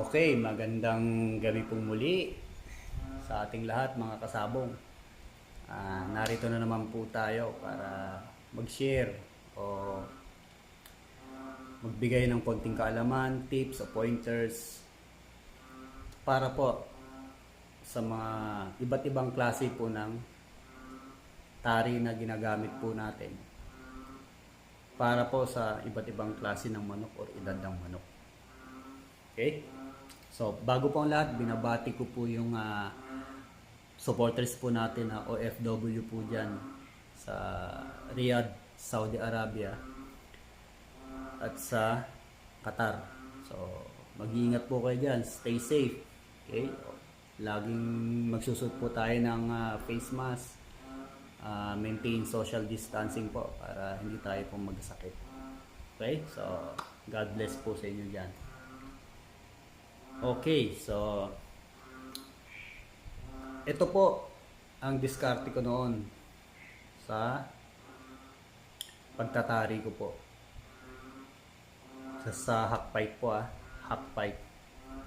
Okay, magandang gabi pong muli sa ating lahat mga kasabong. Ah, narito na naman po tayo para mag-share o magbigay ng konting kaalaman, tips o pointers para po sa mga iba't ibang klase po ng tari na ginagamit po natin para po sa iba't ibang klase ng manok o edad ng manok. Okay? So, bago po ang lahat, binabati ko po yung ah, supporters po natin na OFW po dyan sa Riyadh, Saudi Arabia at sa Qatar. So, mag-iingat po kayo dyan. Stay safe. Okay? Laging magsusot po tayo ng ah, face mask. Ah, maintain social distancing po para hindi tayo po magsakit. Okay? So, God bless po sa inyo dyan. Okay, so ito po ang diskarte ko noon sa pagtatari ko po. Sa, sa hack pipe po ah, hack pipe.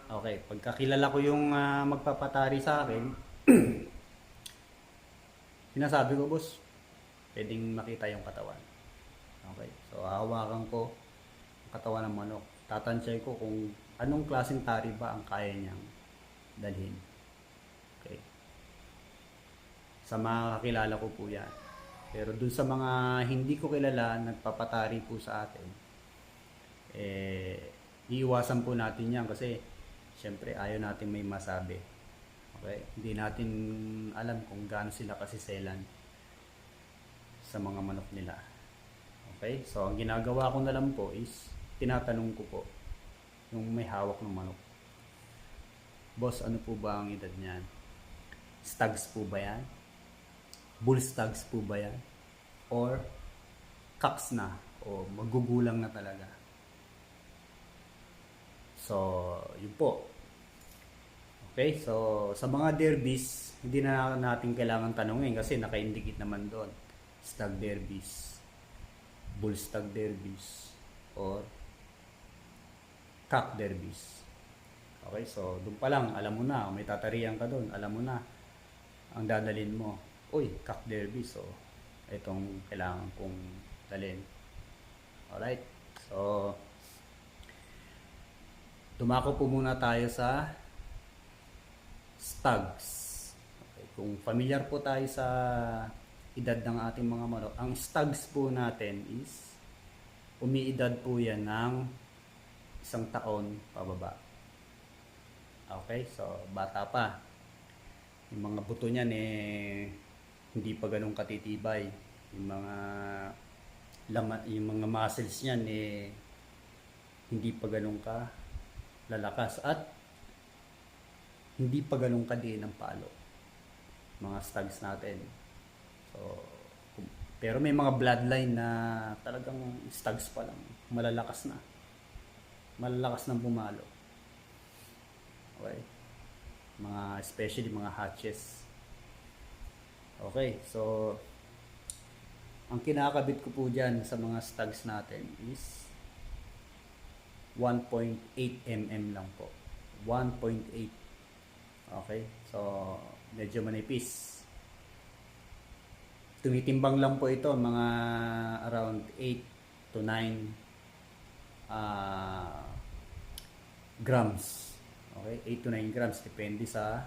Okay, pagkakilala ko yung ah, magpapatari sa akin, sinasabi ko, boss, pwedeng makita yung katawan. Okay, so hawakan ko ang katawan ng manok. Tatansya ko kung anong klaseng tari ba ang kaya niyang dalhin. Okay. Sa mga kakilala ko po yan. Pero dun sa mga hindi ko kilala, nagpapatari po sa atin, eh, iiwasan po natin yan kasi syempre ayaw natin may masabi. Okay? Hindi natin alam kung gaano sila kasiselan sa mga manok nila. Okay? So, ang ginagawa ko na lang po is tinatanong ko po yung may hawak ng manok. Boss, ano po ba ang edad niyan? Stags po ba yan? Bull stags po ba yan? Or cocks na? O magugulang na talaga? So, yun po. Okay, so sa mga derbies, hindi na natin kailangan tanungin kasi naka-indicate naman doon. Stag derbies, bull stag derbies, or cock derbies. Okay, so doon pa lang, alam mo na, may tatarihan ka doon, alam mo na, ang dadalin mo, uy, cock derbies, so itong kailangan kong dalhin. Alright, so dumako po muna tayo sa stags. Okay, kung familiar po tayo sa edad ng ating mga manok, ang stags po natin is umiidad po yan ng isang taon pababa. Okay, so bata pa. Yung mga buto niyan eh hindi pa ganun katitibay. Yung mga laman, yung mga muscles niyan eh hindi pa ganun ka lalakas at hindi pa ganun kadiin ng palo mga stags natin so pero may mga bloodline na talagang stags pa lang malalakas na malalakas ng bumalo okay mga especially mga hatches okay so ang kinakabit ko po dyan sa mga stags natin is 1.8 mm lang po. 1.8. Okay? So, medyo manipis. Tumitimbang lang po ito, mga around 8 to 9 ah, grams. Okay? 8 to 9 grams. Depende sa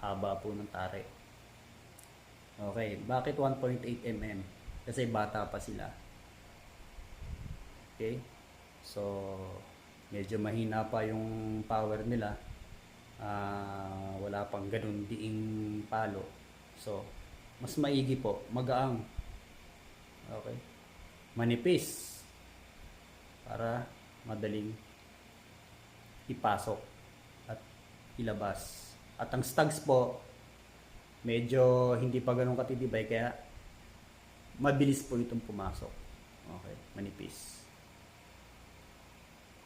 haba po ng tare. Okay. Bakit 1.8 mm? Kasi bata pa sila. Okay? So, medyo mahina pa yung power nila. Ah, wala pang ganun diing palo. So, mas maigi po, magaang. Okay? Manipis. Para madaling ipasok at ilabas. At ang stags po, medyo hindi pa ganun katitibay kaya mabilis po itong pumasok. Okay, manipis.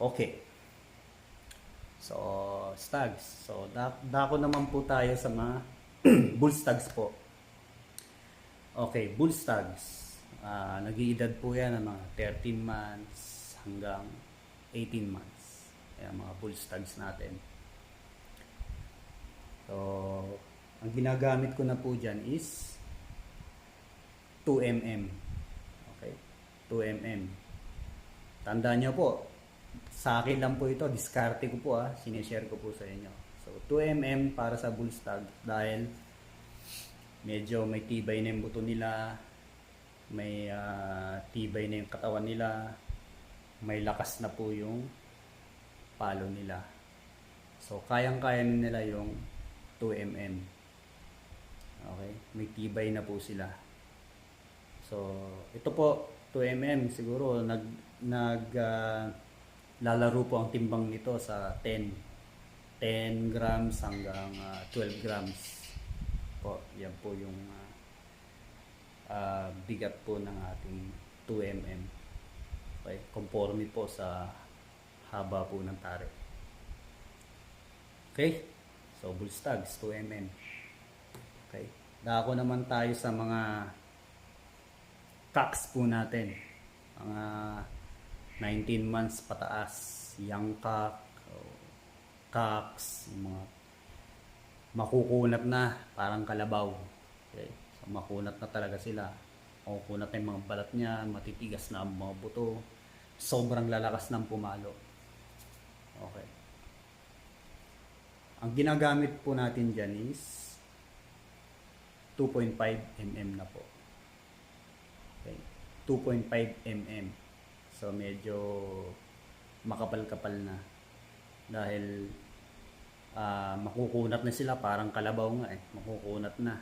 Okay. So, stags. So, da dako naman po tayo sa mga bull stags po. Okay, bull stags. Ah, nag-iedad po yan ng mga 13 months hanggang 18 months. Ayan, mga bull stags natin. So, ang ginagamit ko na po dyan is 2mm. Okay? 2mm. Tandaan nyo po, sa akin lang po ito, diskarte ko po ah, sinishare ko po sa inyo. So, 2mm para sa bull stag dahil medyo may tibay na yung buto nila, may ah, tibay na yung katawan nila, may lakas na po yung palo nila. So, kayang-kaya nila yung 2mm. Okay? May tibay na po sila. So, ito po, 2mm siguro nag nag ah, lalaro po ang timbang nito sa 10 10 grams hanggang ah, 12 grams po. Yan po yung ah, ah, bigat po ng ating 2mm. Okay, conforme po sa haba po ng tare. Okay? So, bull stags, 2mm. Okay. Dako naman tayo sa mga cocks po natin. Mga 19 months pataas. Young cock, cocks, mga makukunat na, parang kalabaw. Okay. So, makunat na talaga sila. Makukunat na yung mga balat niya, matitigas na ang mga buto. Sobrang lalakas ng pumalo. Okay. Ang ginagamit po natin dyan is 2.5 mm na po. Okay. 2.5 mm. So medyo makapal-kapal na. Dahil ah, makukunat na sila parang kalabaw nga eh. Makukunat na.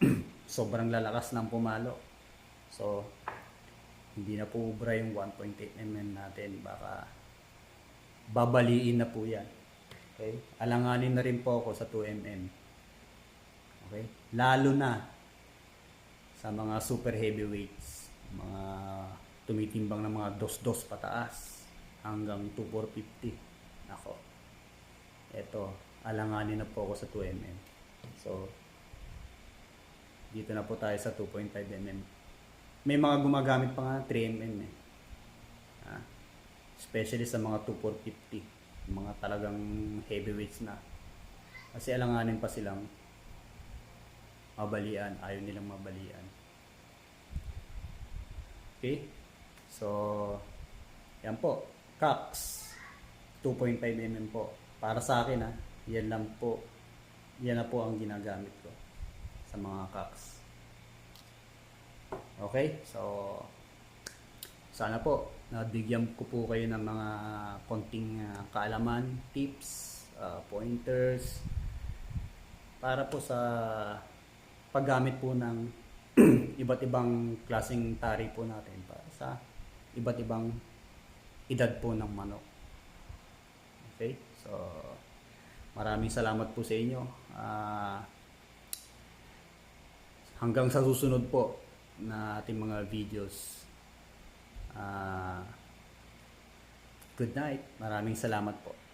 Sobrang lalakas ng pumalo. So hindi na po ubra yung 1.8 mm natin. Baka babaliin na po yan. Okay? Alanganin na rin po ako sa 2mm. Okay? Lalo na sa mga super heavyweights, mga tumitimbang ng mga dos-dos pataas hanggang 2450. Nako. Ito, alanganin na po ako sa 2mm. So, dito na po tayo sa 2.5mm. May mga gumagamit pa nga 3mm eh. Ah, especially sa mga 2450 mga talagang heavyweights na. Kasi alanganin pa silang mabalian. Ayaw nilang mabalian. Okay? So yan po. Cox. 2.5 mm po. Para sa akin ha yan lang po. Yan na po ang ginagamit ko sa mga Cox okay so sana po nabigyan ko po kayo ng mga konting ah, kaalaman, tips, ah, pointers para po sa paggamit po ng iba't ibang klaseng tari po natin para sa iba't ibang edad po ng manok. Okay? So maraming salamat po sa inyo. Ah, hanggang sa susunod po na ating mga videos. Ah, good night. Maraming salamat po.